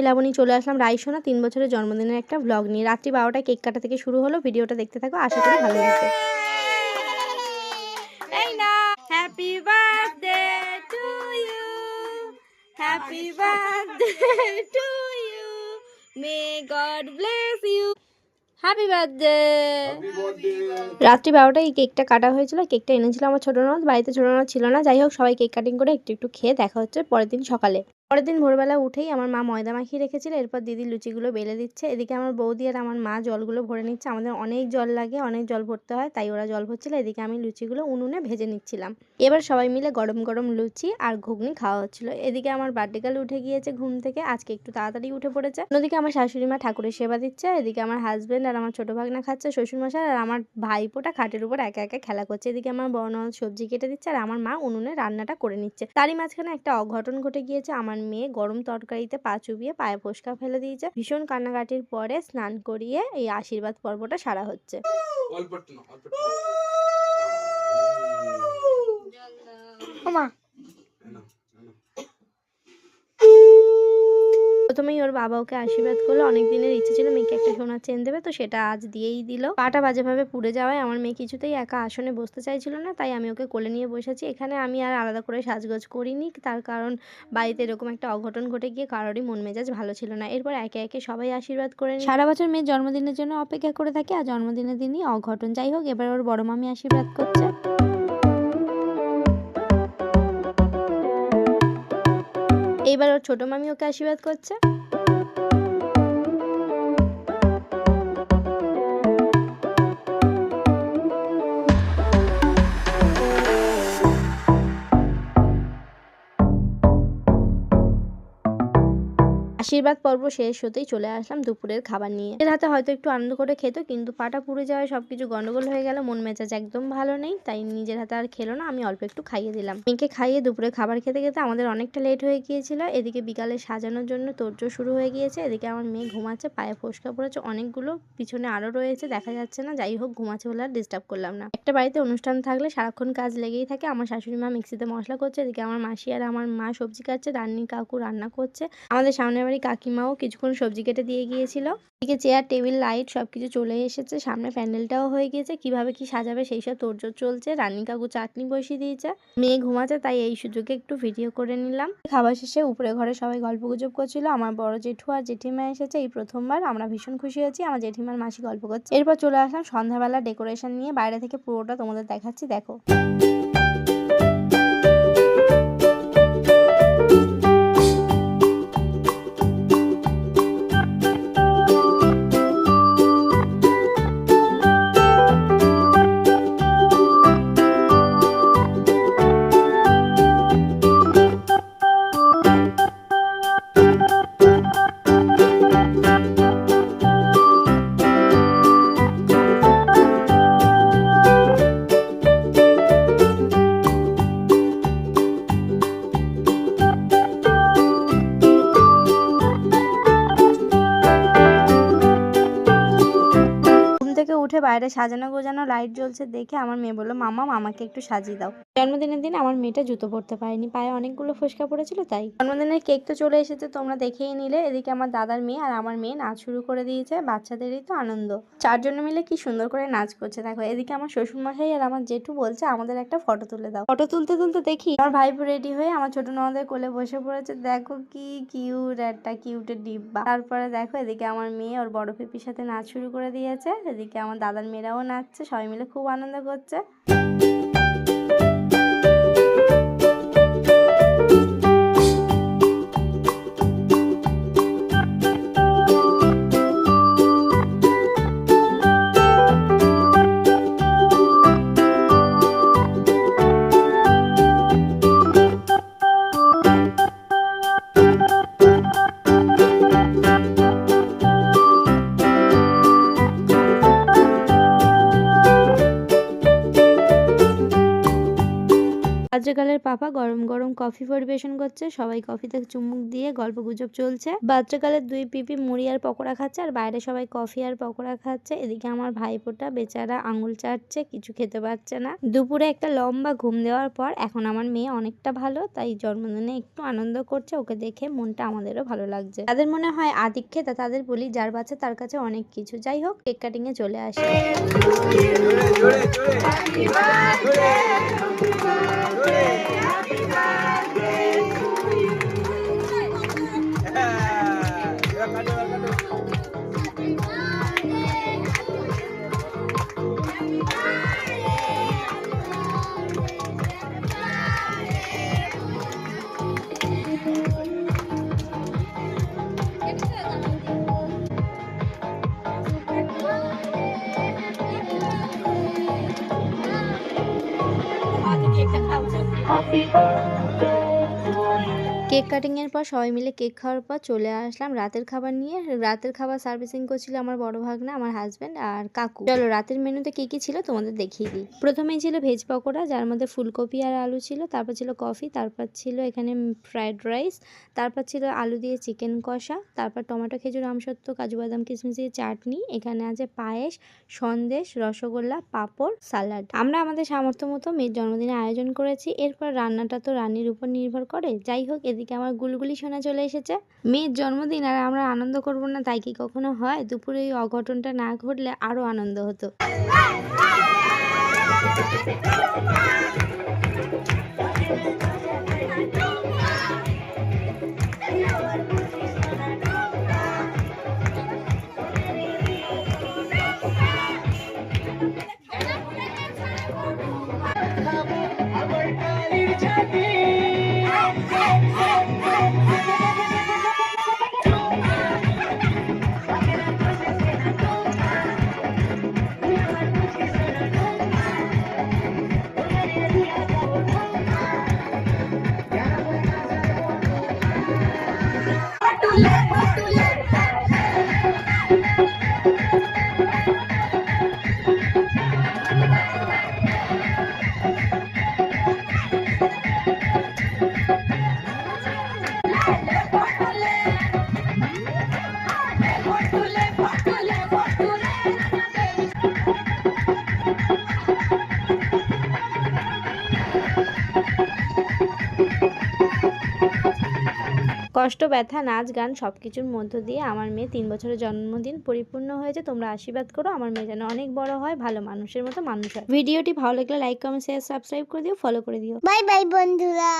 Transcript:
আমি লাবণী চলে আসলাম রাইসোনা তিন বছরের জন্মদিনের একটা ব্লগ নিয়ে। রাত্রি বারোটায় কেক কাটা থেকে শুরু হলো ভিডিওটা দেখতে থাকো আশা করি ভালো লাগবে। এই happy birthday to you happy birthday to you may God bless you happy birthday রাত্রি বারোটায় এই কেকটা কাটা হয়েছিল কেকটা এনেছিল আমার ছোটো ননদ বাড়িতে ছোটো ননদ ছিল না যাই হোক সবাই কেক কাটিং করে একটু একটু খেয়ে দেখা হচ্ছে পরের দিন সকালে। পরের দিন ভোরবেলা উঠেই আমার মা ময়দা মাখিয়ে রেখেছিল, এরপর দিদি লুচিগুলো বেলে দিচ্ছে। এদিকে আমার বৌদি আর আমার মা জলগুলো ভরে নিচ্ছে। আমাদের অনেক জল লাগে, অনেক জল ভরতে হয়, তাই ওরা জল ভরছিল। এদিকে আমি লুচিগুলো উনুনে ভেজে নিচ্ছিলাম। এবার সবাই মিলে গরম গরম লুচি আর ঘুগনি খাওয়া হচ্ছিল। এদিকে আমার বার্থডে গার্ল উঠে গিয়েছে ঘুম থেকে, আজকে একটু তাড়াতাড়ি উঠে পড়েছে। অন্যদিকে আমার শাশুড়ি মা ঠাকুরের সেবা দিচ্ছে। এদিকে আমার হাজব্যান্ড আর আমার ছোট ভাগনা খাচ্ছে, শ্বশুরমশাই আর আমার ভাইপোটা খাটের উপর একা একা খেলা করছে। এদিকে আমার ননদ সবজি কেটে দিচ্ছে আর আমার মা উনুনে রান্নাটা করে নিচ্ছে। তারই মাঝখানে একটা অঘটন ঘটে গিয়েছে। আমার মেয়ে গরম তরকারিতে পা চুবিয়ে পায়ে ফোসকা ফেলে দিয়েছে। ভীষণ কান্নাকাটির পরে স্নান করিয়ে এই আশীর্বাদ পর্বটা সারা হচ্ছে। অল্প প্রথমেই ওর বাবা ওকে আশীর্বাদ করল। অনেক দিনের ইচ্ছে ছিল মেয়েকে একটা সোনার চেন দেবে, তো সেটা আজ দিয়েই দিল। পাটা বাজেভাবে পুড়ে যাওয়ায় আমার মেয়ে কিছুতেই একা আসনে বসতে চাইছিল না, তাই আমি ওকে কোলে নিয়ে বসেছি। এখানে আমি আর আলাদা করে সাজগোজ করিনি, তার কারণ বাড়িতে এরকম একটা অঘটন ঘটে গিয়ে কারোরই মন মেজাজ ভালো ছিল না। এরপর একে একে সবাই আশীর্বাদ করে। সারা বছর মেয়ের জন্মদিনের জন্য অপেক্ষা করে থাকে আর জন্মদিনের দিনই অঘটন। যাই হোক, এবার ওর বড় মামি আশীর্বাদ করছে। এইবার ওর ছোট মামি ওকে আশীর্বাদ করছে। আশীর্বাদ পর্ব শেষ হতেই চলে আসলাম দুপুরের খাবার নিয়ে। এর হাতে হয়তো একটু আনন্দ করে খেত, কিন্তু পাটা পুড়ে যাওয়ায় সবকিছু গন্ডগোল হয়ে গেল, মন মেজাজ একদম ভালো নেই, তাই নিজের হাতে আর খেলো না, আমি অল্প একটু খাইয়ে দিলাম। মেয়েকে খাইয়ে দুপুরে খাবার খেতে খেতে আমাদের অনেকটা লেট হয়ে গিয়েছিল, এদিকে বিকালে সাজানোর জন্য তোড়জোড় শুরু হয়ে গিয়েছে, এদিকে আমার মেয়ে ঘুমাচ্ছে, পায়ে ফোসকা পড়েছে, অনেকগুলো পিছনে আরও রয়েছে, দেখা যাচ্ছে না, যাই হোক ঘুমাচ্ছে বলে আর ডিস্টার্ব করলাম না। একটা বাড়িতে অনুষ্ঠান থাকলে সারাক্ষণ কাজ লেগেই থাকে, আমার শাশুড়ি মা মিক্সিতে মশলা করছে, এদিকে আমার মাসি আর আমার মা সবজি কাটছে, রান্নি কাকু রান্না করছে, আমাদের সামনের বাড়ি কাকিমাও কিছুক্ষণ সবজি কেটে দিয়ে গিয়েছিল। এদিকে চেয়ার টেবিল লাইট সবকিছু চলে এসেছে। সামনে প্যান্ডেলটাও হয়ে গিয়েছে। কীভাবে কি সাজাবে সেই সব তোড়জোড় চলছে। রানী কাকু চাটনি বসিয়ে দিয়েছে। মেয়ে ঘুমাচ্ছে, তাই এই সুযোগে একটু ভিডিও করে নিলাম। খাবার শেষে উপরে ঘরে সবাই গল্প গুজব করছিল। আমার বড় জেঠু আর জেঠিমা এসেছে। এই প্রথমবার আমরা ভীষণ খুশি হয়েছি। আমার জেঠিমার মাসি গল্প করছে। এরপর চলে আসলাম সন্ধ্যাবেলা ডেকোরেশন নিয়ে। বাইরে থেকে পুরোটা তোমাদের দেখাচ্ছি, দেখো। উঠে বাইরে সাজানো গোজানো লাইট জ্বলছে দেখে আমার মেয়ে বলল মামা মামাকে একটু সাজিয়ে দাও। জন্মদিনের দিন আমার মেয়েটা জুতো পরতে পারেনি পায়ে অনেকগুলো ফোসকা পড়েছিল তাই। জন্মদিনের কেক তো চলে এসেছে তোমরা দেখেই নিলে। এদিকে আমার দাদার মেয়ে আর আমার মেয়ে নাচ শুরু করে দিয়েছে বাচ্চাদেরই তো আনন্দ। চারজন মিলে কি সুন্দর করে নাচ করছে দেখো এদিকে আমার শ্বশুরমশাই আর আমার জেঠু বলছে আমাদের একটা ফটো তুলে দাও। ফটো তুলতে তুলতে দেখি আমার ভাইপো রেডি হয়ে আমার ছোট ননদের কোলে বসে পড়েছে দেখো কি কিউট একটা কিউটের ডিব্বা। তারপরে দেখো এদিকে আমার মেয়ে ওর বড় পিপির সাথে নাচ শুরু করে দিয়েছে এদিকে আমার দাদার মেয়েরাও নাচছে সবাই মিলে খুব আনন্দ করছে। পাপা গরম গরম কফি পরিবেশন করছে। সবাই কফিতে চুমুক দিয়ে গল্প গুজব চলছে। বাচ্চাকালের দুই পিপি মুড়ি আর পকোড়া খাচ্ছে আর বাইরে সবাই কফি আর পকোড়া খাচ্ছে। এদিকে আমার ভাইপোটা বেচারা আঙুল চাটছে, কিছু খেতে পারছে না। দুপুরে একটা লম্বা ঘুম দেওয়ার পর এখন আমার মেয়ে অনেকটা ভালো, তাই জন্মদিনে একটু আনন্দ করছে। ওকে দেখে মনটা আমাদেরও ভালো লাগছে। তাদের মনে হয় আদিক্ষেতা তাদের বলি, যার বাচ্চা তার কাছে অনেক কিছু। যাই হোক, কেক কাটিং এ চলে আসে। Yay! Thank you. Cake cutting এর পর সবাই মিলে কেক খাওয়ার পর চলে আসলাম রাতের খাবার নিয়ে। রাতের খাবার সার্ভিসিং করছিল আমার বড় ভাগনা, আমার হাজবেন্ড আর কাকু। চলো, রাতের মেনুতে কি কি ছিল তোমাদের দেখিয়ে দিই। প্রথমেই ছিল ভেজ পকোড়া, যার মধ্যে ফুলকপি আর আলু ছিল, তারপর ছিল কফি তারপর ছিল এখানে ফ্রাইড রাইস তারপর ছিল আলু দিয়ে চিকেন কষা, তারপর টমেটো, খেজুর, আমসত্ব, কাজু বাদাম, কিশমিশ দিয়ে চাটনি, এখানে আছে পায়েস, সন্দেশ, রসগোল্লা, পাঁপড়, সালাড। আমরা আমাদের সামর্থ্য মতো মেয়ের জন্মদিনে আয়োজন করেছি, এরপর রান্নাটা তো রান্নির উপর নির্ভর করে। যাই হোক, এদিকে আমার গুলগুলি শোনা চলে এসেছে। মেয়ের জন্মদিন আর আমরা আনন্দ করব না, তাই কি কখনো হয়? দুপুরে এই অঘটনটা না ঘটলে আরও আনন্দ হতো। Let কষ্ট, ব্যথা, নাচ, গান সব কিছুর মধ্য দিয়ে আমার মেয়ে তিন বছরের জন্মদিন পরিপূর্ণ হয়েছে। তোমরা আশীর্বাদ করো, আমার মেয়ে যেন অনেক বড় হয়, ভালো মানুষের মতো মানুষ হয়। ভিডিওটি ভালো লাগলে লাইক কমেন্ট শেয়ার সাবস্ক্রাইব করে দিও ফলো করে দিও। বাই বাই বন্ধুরা।